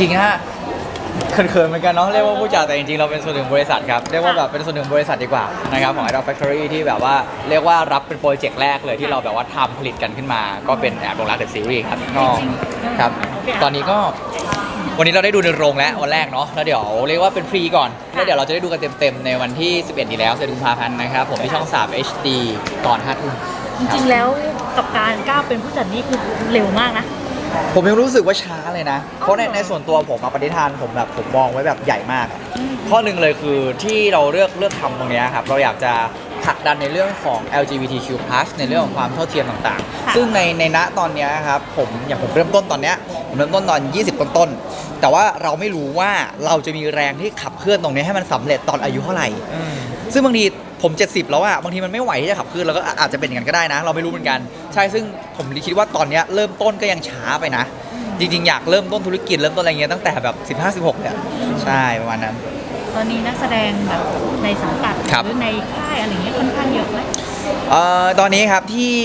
ริงๆฮะเขินๆเหมือนกันเนาะเรียกว่าผู้จัดแต่จริงๆ เราเป็นส่วนหนึ่งบริษัทครับเรียกว่าแบบเป็นส่วนหนึ่งบริษัทดีกว่านะครับของ Idol Factory ที่แบบว่าเรียกว่ารับเป็นโปรเจกต์แรกเลยที่เราแบบว่าทำผลิตกันขึ้นมา ก็เป็นแอบลงรักเดอะซีรีส์ครับก็ครับ ตอนนี้ก็วันนี้เราได้ดูในโรงแล้ววันแรกเนาะแล้วเดี๋ยวเรียกว่าเป็นฟรีก่อนแล้วเดี๋ยวเราจะได้ดูกันเต็มๆในวันที่ 11นี้แล้วเดือนกุมภาพันธ์นะครับผมที่ช่อง 3 HD ตอน5ทุ่มจริงๆแล้วกับการก้าวเป็นผู้จัดนี่คือเร็วมากนะ ผมยังรู้สึกว่าช้าเลยนะ เพราะในในส่วนตัวผมอะปฏิทานผมแบบผมมองไว้แบบใหญ่มากอะข้อหนึ่งเลยคือที่เราเลือกเลือกทำตรงเนี้ยครับเราอยากจะผลักดันในเรื่องของ LGBTQ+ ในเรื่องของความเท่าเทียมต่างค่ะๆซึ่งในในณตอนเนี้ยครับผมอย่างผมเริ่มต้นตอนเนี้ยผมเริ่มต้นตอน 20 ต้นๆแต่ว่าเราไม่รู้ว่าเราจะมีแรงที่ขับเคลื่อนตรงนี้ให้มันสำเร็จตอนอายุเท่าไหร่ ซึ่งบางที ผม 70 แล้วอะบางทีมันไม่ไหวที่จะขับเคลื่อนแล้วก็อาจจะเป็นอย่างนั้นก็ได้นะ เราไม่รู้เหมือนกัน ใช่ซึ่งผมคิดว่าตอนเนี้ยเริ่มต้นก็ยังช้าไปนะ จริงๆ อยากเริ่มต้นธุรกิจเริ่มต้นอะไรเงี้ยตั้งแต่แบบ 15 16เนี่ยใช่ประมาณนั้น ตอนนี้นักแสดงแบบในสังกัดครับหรือในค่ายอะไรอย่างเงี้ยค่อนข้างเยอะไหม เอ่อตอนนี้ครับที่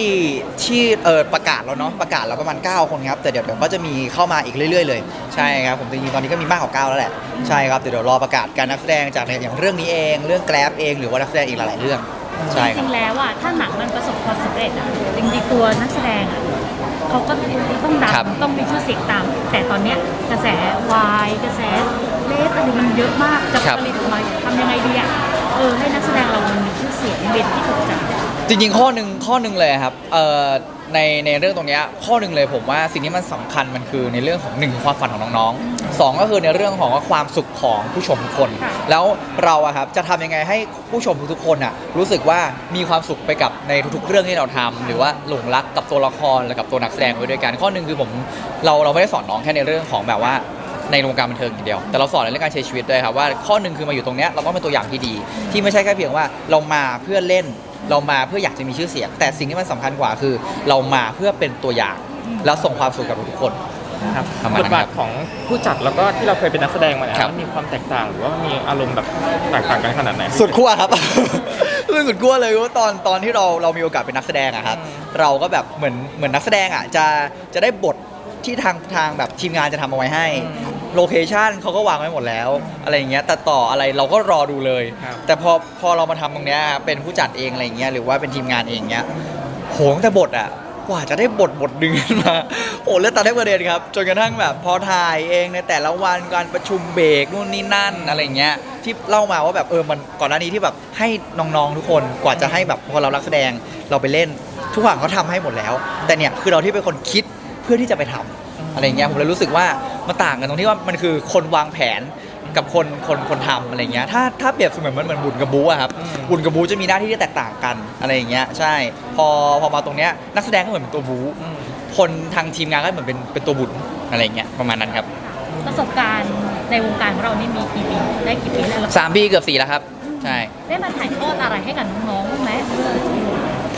ที่เออประกาศแล้วเนาะประกาศแล้วประมาณ 9 คนครับแต่เดี๋ยวเดี๋ยวก็จะมีเข้ามาอีกเรื่อย ๆ เลยใช่ครับผมจริงๆตอนนี้ก็มีมากกว่า9แล้วแหละใช่ครับเดี๋ยวเดี๋ยวรอประกาศการนักแสดงจากในอย่างเรื่องนี้เองเรื่องแกร็บเองหรือว่านักแสดงอีกหลายๆเรื่องใช่จครับริงๆแล้วอะถ้าหนังมันประสบความสำเร็จอะจริงๆตัวนักแสดงอะเขาก็ต้องดัครับงต้องมีชื่อเสียงตาม แต่ตอนเนี้ยกระแสวายกระแสเลสอะไรมันเยอะมากจะครับผลิตออกมาทำยังไงดีอะเออให้นักแสดงเรามันมีชื่อเสียงเป็นที่ถูกใจ จริงๆ ข้อหนึ่งข้อหนึ่งเลยครับเอ่อในในเรื่องตรงเนี้ยข้อหนึ่งเลยผมว่าสิ่งที่มันสำคัญมันคือในเรื่องของหนึ่งความฝันของน้องๆสองก็คือในเรื่องของว่าความสุขของผู้ชมทุกคน ค่ะ แล้วเราอะครับจะทำยังไงให้ผู้ชมทุกๆคนอะรู้สึกว่ามีความสุขไปกับในทุกๆ เรื่องที่เราทำหรือว่าหลงรักกับตัวละครและกับตัวนักแสดงไปด้วยกัน ข้อหนึ่งคือผมเราเราไม่ได้สอนน้องแค่ในเรื่องของแบบว่า ในวงการบันเทิงอย่างเดียว แต่เราสอนในเรื่องการใช้ชีวิตด้วยครับว่าข้อหนึ่งคือมาอยู่ตรงเนี้ยเราต้องเป็นตัวอย่างที่ดี ที่ไม่ใช่แค่เพียงว่าเรามาเพื่อเล่น เรามาเพื่ออยากจะมีชื่อเสียง แต่สิ่งที่มันสำคัญกว่าคือ เรามาเพื่อเป็นตัวอย่าง แล้วส่งความสุขกับทุกคนครับประมาณบนั้ทนบาคทรับของผู้จัดแล้วก็ที่เราเคยเป็นนักแสดงมาเนี่ยครับ มันมีความแตกต่างหรือว่ามันมีอารมณ์แบบแตกต่างกันขนาดไหน สุดขั้วครับคือสุดขั้วเลยว่าตอนตอนที่เราเรามีโอกาสเป็นนักแสดงอะครับอืมเราก็แบบเหมือนเหมือนนักแสดงอะจะจะได้บทที่ทางทางแบบทีมงานจะทำเอาไว้ให้ โลเคชันเขาก็วางไว้หมดแล้ว อะไรอย่างเงี้ยแต่ต่ออะไรเราก็รอดูเลย ครับ แต่พอพอเรามาทำตรงเนี้ยเป็นผู้จัดเองอะไรอย่างเงี้ยหรือว่าเป็นทีมงานเองเงี้ยโหตั้งแต่บทอะกว่าจะได้บทบทหนึ่งขึ้นมาโอ้เลือดตาแทบกระเด็นครับ จนกระทั่งแบบพอถ่ายเองในแต่ละวันการประชุมเบรกนู่นนี่นั่นอะไรอย่างเงี้ยที่เล่ามาว่าแบบเออมันก่อนหน้านี้ที่แบบให้น้องๆทุกคนกว่าจะให้แบบพอเรานักแสดงเราไปเล่นทุกอย่างเขาทำให้หมดแล้ว แต่เนี่ยคือเราที่เป็นคนคิดเพื่อที่จะไปทำอะไรเงี้ยผมเลยรู้สึกว่า มันต่างกันตรงที่ว่ามันคือคนวางแผนกับคนคนคนทำอะไรเงี้ยถ้าถ้าเปรียบเสมือนมันเหมือนบุญกับบูอะครับอืมบุญกับบูจะมีหน้าที่ที่แตกต่างกันอะไรอย่างเงี้ยใช่ พอพอมาตรงเนี้ยนักแสดงก็เหมือนเป็นตัวบูอืมคนทางทีมงานก็เหมือนเป็นเป็นตัวบุญอะไรเงี้ยประมาณนั้นครับ ประสบการณ์ในวงการของเรานี่มีกี่ปีได้กี่ปีแล้วสามปีเกือบสี่แล้วครับ ใช่ได้มาถ่ายทอดอะไรให้กับน้องๆบ้างไหม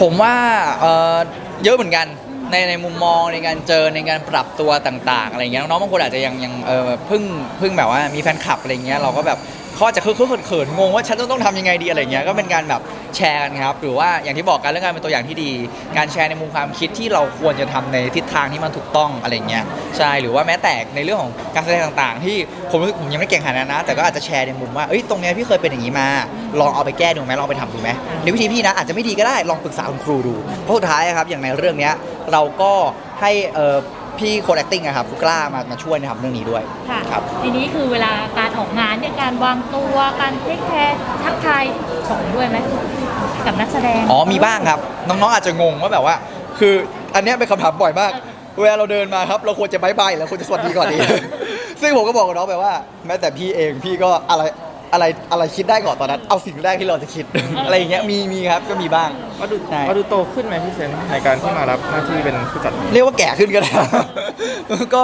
ผมว่าเอ่อเยอะเหมือนกัน ในในมุมมองในการเจอในการปรับตัวต่าง ๆ อะไรเงี้ยน้องๆบางคนอาจจะยังยังเออเพิ่งเพิ่งแบบว่ามีแฟนคลับอะไรเงี้ยเราก็แบบ เขาอาจจะคือเขินๆงงว่าฉันต้องต้องทำยังไงดีอะไรเงี้ยก็เป็นการแบบแชร์กันครับ หรือว่าอย่างที่บอกกันเรื่องการเป็นตัวอย่างที่ดี การแชร์ในมุมความคิดที่เราควรจะทำในทิศทางที่มันถูกต้องอะไรเงี้ยใช่หรือว่าแม้แต่ในเรื่องของการแสดงต่างๆ ที่ผมรู้สึกผมยังไม่เก่งขนาดนั้นนะ แต่ก็อาจจะแชร์ในมุมว่าเอ้ยตรงเนี้ยพี่เคยเป็นอย่างนี้มา ลองเอาไปแก้ดูไหมลองไปทำดูไหมในวิธีพี่นะอาจจะไม่ดีก็ได้ลองปรึกษาคุณครูดูเพราะสุดท้ายอะครับอย่างในเรื่องเนี้ยเราก็ให้เอ่อ พี่โค้ด acting อะครับคุณกล้ามามาช่วยนะครับเรื่องนี้ด้วยค่ะ ครับ ทีนี้คือเวลาการออกงานเนี่ยการวางตัว การเทคแคร์ทักทายสอนด้วยไหมกับนักแสดง อ๋อมีบ้างครับ น้องๆอาจจะงงว่าแบบว่า คืออันเนี้ยเป็นคำถามบ่อยมาก เวลาเราเดินมาครับ เราควรจะบายบายแล้วควรจะสวัสดีก่อนดี ซึ่งผมก็บอกกับน้องไปว่า แม้แต่พี่เองพี่ก็อะไร อะไรอะไรคิดได้ก่อนตอนนั้น เอาสิ่งแรกที่เราจะคิด อะไรอย่างเงี้ยมีมีครับก็มีบ้างว่าดูใช่ว่าดูโตขึ้นไหมพี่เซนในการที่มารับหน้าที่เป็นผู้จัด เรียกว่าแก่ขึ้นก็ได้ ก็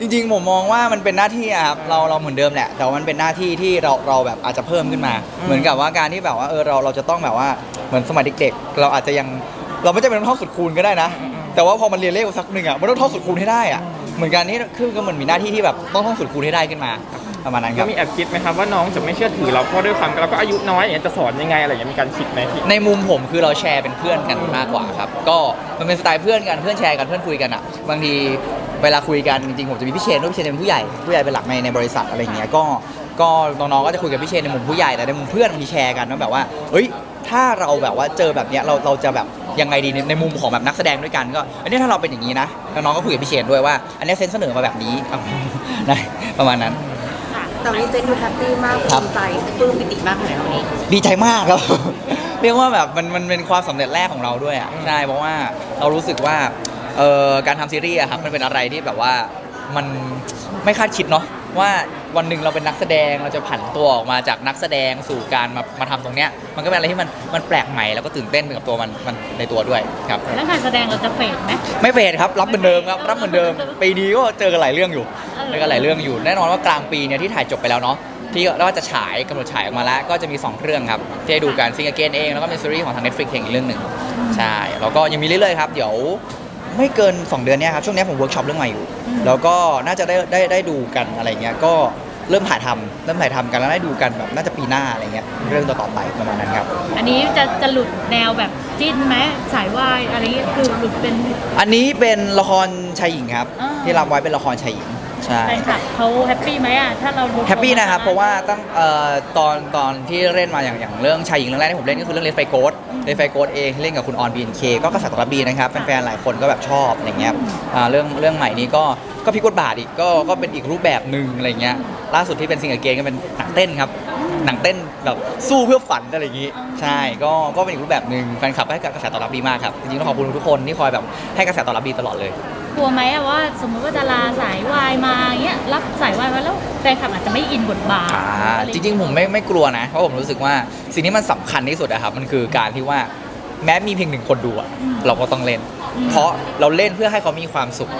จริงๆผมมองว่ามันเป็นหน้าที่อะครับเราเราเหมือนเดิมแหละแต่ว่ามันเป็นหน้าที่ที่เราเราแบบอาจจะเพิ่มขึ้นมาอืมเหมือนกับว่าการที่แบบว่าเออเราเราจะต้องแบบว่าเหมือนสมัยเด็กๆเราอาจจะยังเราไม่จำเป็นต้องท่องสุดคูณก็ได้นะ แต่ว่าพอมันเรียนเลขสักหนึ่งอะมันต้องท่องสุดคูณให้ได้อะเหมือนกันนี่คือก็เหมือนมีหน้าที่ที่แบบต้องท่องสุดคูณให้ได้ขึ้นมา ประมาณนั้นคก็รับ มีแอบคิดไหมครับว่าน้องจะไม่เชื่อถือเราเพราะด้วยความเราก็อายุน้อยอย่างเงี้ยจะสอนยังไงอะไรอย่างเงี้ยมีการคิดไหมพี่ในมุมผมคือเราแชร์เป็นเพื่อนกันมากกว่าครับ ก็มันเป็นสไตล์เพื่อนกันเพื่อนแชร์กันเพื่อนคุยกันอะ บางทีเวลาคุยกันจริงๆผมจะมีพี่เชนด้วยพี่เชนเป็นผู้ใหญ่ผู้ใหญ่เป็นหลักในในบริษัทอะไรอย่างเงี้ยก็ก็น้องๆก็จะคุยกับพี่เชนในมุมผู้ใหญ่แต่ในมุมเพื่อนบางทีแชร์กันว่าแบบว่าเฮ้ยถ้าเราแบบว่าเจอแบบเนี้ยเราเราจะแบบยังไงดีในในมุมของแบบนักแสดงด้วยกันก็อันนี้ถ้าเราเป็นอย่างนี้นะแล้วน้องก็คุยกับพี่เชนด้วยว่า อันนี้เซนเสนอมาแบบนี้นะประมาณนั้นค่ะแต่วันนี้เจนดูแฮปปี้มากครับภูมิใจปลื้มปิติมากเลยวันนี้ดีใจมากครับ เรียกว่าแบบมันมันเป็นความสำเร็จแรกของเราด้วยอะใช่เพราะว่าเรารู้สึกว่าเอ่อการทำซีรีส์อะครับมันเป็นอะไรที่แบบว่ามันไม่คาดคิดเนาะ ว่าวันหนึ่งเราเป็นนักแสดงเราจะผันตัวออกมาจากนักแสดงสู่การมามาทำตรงเนี้ยมันก็เป็นอะไรที่มันมันแปลกใหม่แล้วก็ตื่นเต้นไปกับตัวมันมันในตัวด้วยครับ แล้วการแสดงเราจะเฟดไหม ไม่เฟดครับรับเหมือนเดิมครับรับเหมือนเดิมปีนี้ก็เจอกันหลายเรื่องอยู่เออ เจอกันหลายเรื่องอยู่ แน่นอนว่ากลางปีเนี่ยที่ถ่ายจบไปแล้วเนาะที่แล้วก็จะฉายกำหนดฉายออกมาแล้วก็จะมี 2 เรื่องครับที่ให้ดูกันซิงเกิลเองแล้วก็เป็นซีรีส์ของทาง Netflix เองอีกเรื่องหนึ่งใช่แล้วก็ยังมีเรื่อยๆครับเดี๋ยว ไม่เกิน 2 เดือนเนี้ยครับ ช่วงเนี้ยผมเวิร์กช็อปเรื่องใหม่อยู่ แล้วก็น่าจะได้ได้ได้ดูกันอะไรเงี้ย ก็เริ่มถ่ายทำเริ่มถ่ายทำกันแล้วได้ดูกันแบบน่าจะปีหน้าอะไรเงี้ย เรื่องต่อๆไปประมาณนั้นครับ อันนี้จะจะหลุดแนวแบบจิ้นไหมสายวายอะไรเงี้ยคือหลุดเป็น อันนี้เป็นละครชายหญิงครับ อ่า ที่รับไว้เป็นละครชายหญิง ใช่ แฟนคลับเขาแฮปปี้ไหมอะถ้าเราหลุดแฮปปี้นะครับ เพราะว่าตั้งเอ่อตอนตอนที่เล่นมาอย่างอย่างเรื่องชายหญิงเรื่องแรกที่ผมเล่นก็คือเรื่องเลนไฟโกดเลนไฟโกดเองเล่นกับคุณออนบีนเคก็กระแสตอบรับดีนะครับแฟนๆหลายคนก็แบบชอบอะไรเงี้ยอ่าเรื่องเรื่องใหม่นี้ก็ก็พลิกบทบาทอีกก็ก็เป็นอีกรูปแบบหนึ่งอะไรเงี้ยล่าสุดที่เป็นซิงเกิลเกนก็เป็นหนังเต้นครับ หนังเต้นแบบสู้เพื่อฝันอะไรอย่างงี้ ใช่ก็ก็เป็นอีกรูปแบบหนึ่งแฟนคลับก็ให้กระแสตอบรับดีมากครับจริงๆต้องขอบคุณทุกคนที่คอยแบบให้กระแสตอบรับดีตลอดเลยกลัวไหมอะว่าสมมติว่าดาราสายวายมาอย่างเงี้ยรับสายวายมาแล้วแฟนคลับอาจจะไม่อินบทบาทอ่าอะไจริง ๆ ผมไม่ไม่กลัวนะเพราะผมรู้สึกว่าสิ่งที่มันสำคัญที่สุดอะครับมันคือการที่ว่าแม้มีเพียงหนึ่งคนดูอะอืมเราก็ต้องเล่นอืมเพราะเราเล่นเพื่อให้เขามีความสุข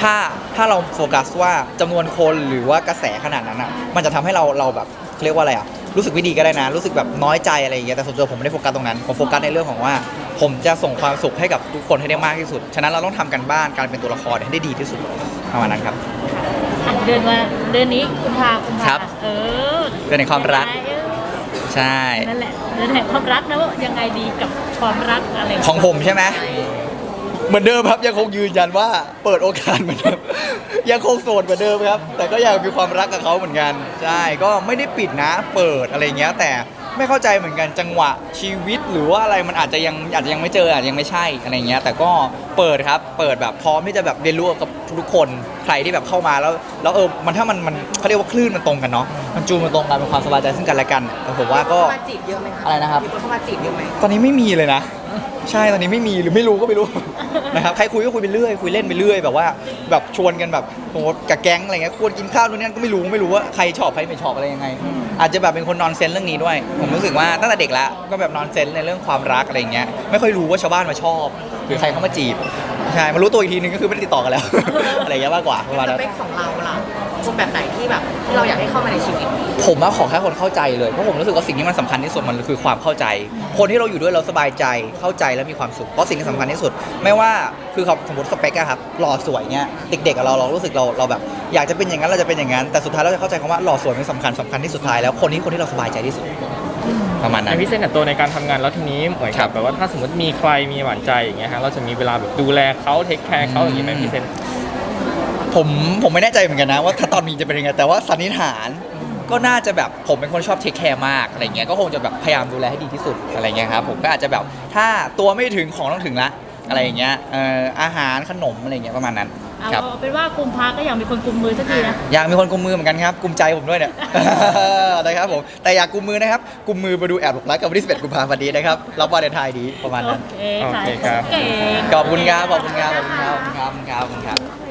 ถ้าถ้าเราโฟกัสว่าจำนวนคนหรือว่ากระแสขนาดนั้นอะมันจะทำให้เราเราแบบเขาเรียกว่าอะไรอะ รู้สึกไม่ดีก็ได้นะ รู้สึกแบบน้อยใจอะไรอย่างเงี้ยแต่ส่วนตัวผมไม่ได้โฟกัสตรงนั้นผมโฟกัสในเรื่องของว่า ผมจะส่งความสุขให้กับทุกคนให้ได้มากที่สุด ฉะนั้นเราต้องทำกันบ้านการเป็นตัวละครให้ได้ดีที่สุดประมาณนั้นครับ อะเดือนมาเดือนนี้กุมภากุมภาครับเออเดือนแห่งความรัก เออใช่นั่นแหละเดือนแห่งความรักนะว่ายังไงดีกับความรักอะไรของผมใช่ไหม เหมือนเดิมครับยังคงยืนยันว่าเปิดโอกาสเหมือนเดิมยังคงโสดเหมือนเดิมครับ แต่ก็อยากมีความรักกับเขาเหมือนกันใช่ก็ไม่ได้ปิดนะ เปิดอะไรเงี้ย แต่ไม่เข้าใจเหมือนกันจังหวะชีวิตหรือว่าอะไรมันอาจจะยังอาจจะยังไม่เจออาจจะยังไม่ใช่อะไรเงี้ย แต่ก็เปิดครับ เปิดแบบพร้อมที่จะแบบเรียนรู้กับทุกๆคนใครที่แบบเข้ามาแล้วแล้วเออมันถ้ามันมันเขาเรียกว่าคลื่นมันตรงกันเนาะมันจูนมันตรงกันเป็นความสบายใจซึ่งกันและกันแต่ผมว่าก็มาจีบเยอะไหมคะอะไรนะครับ มีคนเข้ามาจีบเยอะไหมตอนนี้ไม่มีเลยนะ ใช่ตอนนี้ไม่มีหรือไม่รู้ก็ไม่รู้ นะครับใครคุยก็คุยไปเรื่อยคุยเล่นไปเรื่อยแบบว่าแบบชวนกันแบบ โหกับแก๊งอะไรเงี้ยควรกินข้าวนู่นนี่นั่นก็ไม่รู้ไม่รู้ว่าใครชอบใครไม่ชอบอะไรยังไง อาจจะแบบเป็นคนนอนเซนเรื่องนี้ด้วย ผมรู้สึกว่าตั้งแต่เด็กแล้วก็แบบนอนเซนในเรื่องความรักอะไรเงี้ยไม่ค่อยรู้ว่าชาวบ้านมาชอบ หรือใครเข้ามาจีบใช่มารู้ตัวอีกทีนึงก็คือไม่ได้ติดต่อกันแล้ว อะไรเงี้ยมากกว่าประมาณสนั้น เปคของเราล่ะคนแบบไหนที่แบบที่เราอยากให้เข้ามาในชีวิต ผมว่าขอแค่คนเข้าใจเลย เพราะผมรู้สึกว่าสิ่งที่มันสำคัญที่สุดมันคือความเข้าใจ คนที่เราอยู่ด้วยเราสบายใจเข้าใจและมีความสุขเพราะสิ่งที่สำคัญที่สุด ไม่ว่าคือเขาสมมติสเปกอะครับหล่อสวยเงี้ยเด็กๆอะเราเรารู้สึกเราเราแบบอยากจะเป็นอย่างนั้นเราจะเป็นอย่างนั้นแต่สุดท้ายเราจะเข้าใจคำว่าหล่อสวยไม่สำคัญสำคัญที่สุดท้ายแล้วคนนี้คนที่เราสบายใจที่สุดประมาณอนั้นย่างพี่เซนกับตัวในการทำงานแล้วทีนี้เหมือนครักับบแบบว่าถ้าสมมติมีใครมีหวานใจอย่างเงี้ยฮะเราจะมีเวลาแบบดูแลเขาเทคแคร์เขาอย่างงี้ไหมพี่เซนผมผมไม่แน่ใจเหมือนกันนะว่าถ้าตอนมีจะเป็นยังไงแต่ว่าสันนิษฐานก็น่าจะแบบผมเป็นคนชอบเทคแคร์มากอะไรเงี้ยก็คงจะแบบพยายามดูแลให้ดีที่สุดอะไรเงี้ยครับผมก็อาจจะแบบถ้าตัวไม่ถึงของต้องถึงละอะไรอย่างเงี้ยเอ่ออาหารขนมอะไรเงี้ยประมาณนั้น เอาครับ เอาเป็นว่ากุมภาก็ยังมีคนกุมมือสักทีนะ อยากมีคนกุมมือเหมือนกันครับกุมใจผมด้วยเนี่ย นะครับผมแต่อยากกุมมือนะครับกุมมือมาดูแอบหลงรักกับวันที่11กุมภาพันธ์นี้นะครับรับวาเลนไทน์ดีประมาณโอนั้นเคค่ะโอเคครับ เก่ง ขอบคุณครับขอบคุณครับขอบคุณครับขอบคุณครับขอบคุณครับ